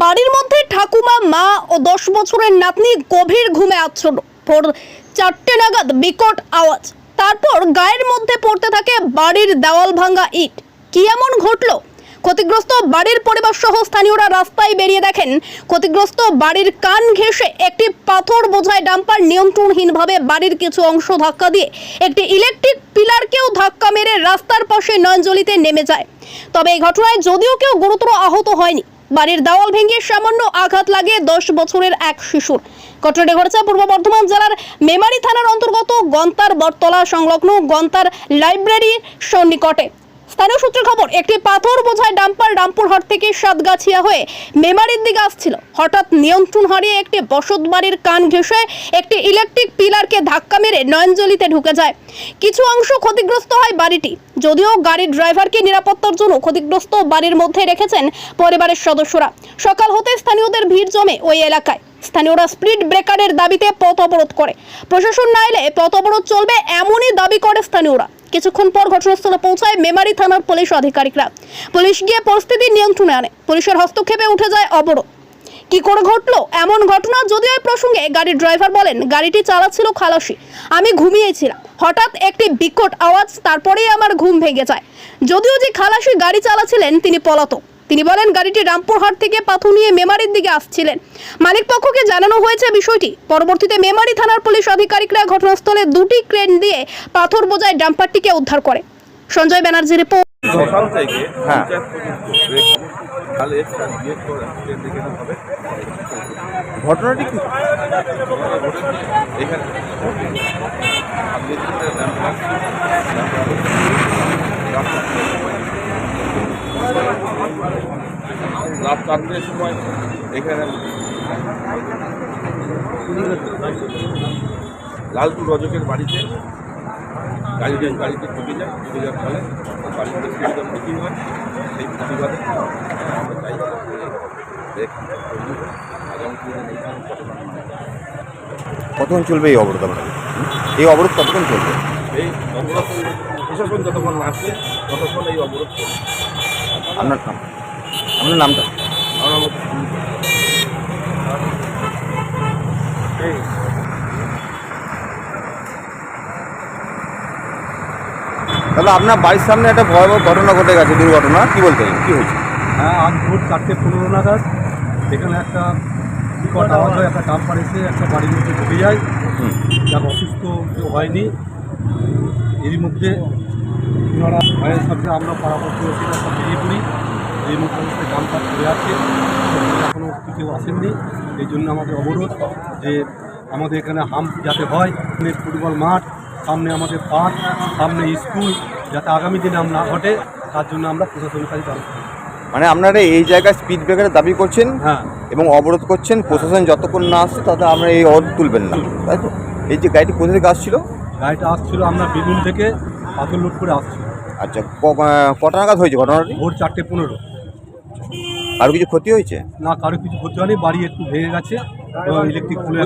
বাড়ির মধ্যে ঠাকুমা, মা ও দশ বছরের নাতনি গভীর ঘুমে আচ্ছন্ন। ভোর চারটে নাগাদ বিকট আওয়াজ। তারপর গায়ের মধ্যে পড়তে থাকে বাড়ির দেওয়াল ভাঙা ইট। কি এমন ঘটলো? ক্ষতিগ্রস্ত বাড়ির পরিবার সহ স্থানীয়রা রাস্তায় বেরিয়ে দেখেন, ক্ষতিগ্রস্ত বাড়ির কান ঘেঁষে একটি পাথর বোঝায় ডাম্পার নিয়ন্ত্রণহীনভাবে বাড়ির কিছু অংশ ধাক্কা দিয়ে। একটি ইলেকট্রিক পিলারকেও ধাক্কা মেরে রাস্তার পাশে নয়নজলিতে নেমে যায়। তবে এই ঘটনায় যদিও কেউ গুরুতর আহত হয়নি। বাড়ির দেওয়াল ভেঙে সামান্য আঘাত লাগে দশ বছরের এক শিশুর। ঘটনাটি ঘটেছে পূর্ব বর্ধমান জেলার মেমারি থানার অন্তর্গত গন্তার বটতলা সংলগ্ন গন্তার লাইব্রেরির সন্নিকটে। স্থানীয় সূত্রে খবর, একটি পাথর বোঝায় ডাম্পার রামপুর রামপুরহাট থেকে সাতগাছিয়া হয়ে মেমারির দিকে আসছিল। হঠাৎ নিয়ন্ত্রণ হারিয়ে একটি বসত বাড়ির কান ঘেঁষে একটি ইলেকট্রিক পিলারকে ধাক্কা মেরে নয়নজলিতে ঢুকে যায়। কিছু অংশ ক্ষতিগ্রস্ত হয় বাড়িটি। যদিও গাড়ির ড্রাইভারকে নিরাপত্তার জন্য ক্ষতিগ্রস্ত বাড়ির মধ্যে রেখেছেন পরিবারের সদস্যরা। সকাল হতে স্থানীয়দের ভিড় জমে ওই এলাকায়। স্থানীয়রা স্পিড ব্রেকারের দাবিতে পথ অবরোধ করে। প্রশাসন না এলে পথ অবরোধ চলবে এমনই দাবি করে স্থানীয়রা। কিছুক্ষণ পর ঘটনাস্থলে পৌঁছায় মেমারি থানার পুলিশ আধিকারিকরা। পুলিশ গিয়ে পরিস্থিতি নিয়ন্ত্রণে আনে। পুলিশের হস্তক্ষেপে উঠে যায় অবরোধ। কি করে ঘটলো? এমন ঘটনা যদিও এই প্রসঙ্গে গাড়ির ড্রাইভার বলেন, গাড়িটি চালাচ্ছিল খালাসি। আমি ঘুমিয়েছিলাম। হঠাৎ একটি বিকট আওয়াজ, তারপরেই আমার ঘুম ভেঙে যায়। যদিও যে খালাসি গাড়ি চালাচ্ছিলেন, তিনি পলাতক। তিনি বলেন গাড়িটি রামপুরহাট থেকে পাথু নিয়ে মেমারির দিকে আসছিলেন। মালিক পক্ষকে জানানো হয়েছে বিষয়টি। পরবর্তীতে মেমারি থানার পুলিশ আধিকারিকরা ঘটনাস্থলে দুটি ক্রেন দিয়ে পাথর বোঝায় ডাম্পারটিকে উদ্ধার করে। সঞ্জয় ব্যানার্জি রিপোর্ট সকাল থেকে হ্যাঁ। তাহলে একটা বিয়ে করে হবে। ঘটনাটি কি? এখানে। আপনি যেটা নাম্বার রাত চারটের সময় এখানে লালটু রজকের বাড়িতে গাড়িতে গাড়িতে ঢুকে যায় ঢুকে যাওয়ার ফলে বাড়িতে সেরকম মিটিং হয়। সেই প্রতিবাদে আমরা চাই। কতক্ষণ চলবে এই অবরোধ আপনাদের? এই অবরোধ কতক্ষণ চলবে? এই অবরোধ প্রশাসন যতক্ষণ আসছে ততক্ষণ এই অবরোধ চলবে। আপনার নাম? আপনার নামটা? তাহলে আপনার বাড়ির সামনে একটা ভয়াবহ ঘটনা ঘটে গেছে দুর্ঘটনা কি বলতে? কি হয়েছে? হ্যাঁ আজ ভোর চারটে পনেরো নাগাদ এখানে একটা বিকট আওয়াজ হয় একটা ডাম্পার এসে একটা বাড়ির মধ্যে ঢুকে যায়। যার অসুস্থ কেউ হয়নি। এরই মধ্যে ওনারা ভয়ের সাথে আমরা পাড়াপড়শিরা সব বেরিয়ে পড়ি। এই মুহূর্তে ডাম্পার পড়ে আছে। এখনও কেউ আসেননি। এই জন্য আমাদের অবরোধ যে আমাদের এখানে হাম যাতে হয় ফুটবল মাঠ সামনে আমাদের পার্ক সামনে স্কুল যাতে আগামী দিনে আমরা ঘটে তার জন্য আমরা প্রশাসনের কাছে চাই। মানে আপনারা এই জায়গায় স্পিড ব্রেকারের দাবি করছেন হ্যাঁ। এবং অবরোধ করছেন প্রশাসন যতক্ষণ না আসছে তাতে আমরা এই অবরোধ তুলবেন না। তাই তো? এই যে গাড়িটি কোথা থেকে আসছিল? গাড়িটা আসছিল আমরা বেগুন থেকে পাথর লোড করে আসছি আচ্ছা কটা নাগাদ হয়েছে ঘটনাটি? ভোর চারটে পনেরো। আর কিছু ক্ষতি হয়েছে? না, কারও কিছু ক্ষতি হয়নি, বাড়ি একটু ভেঙে গেছে ইলেকট্রিক খুলে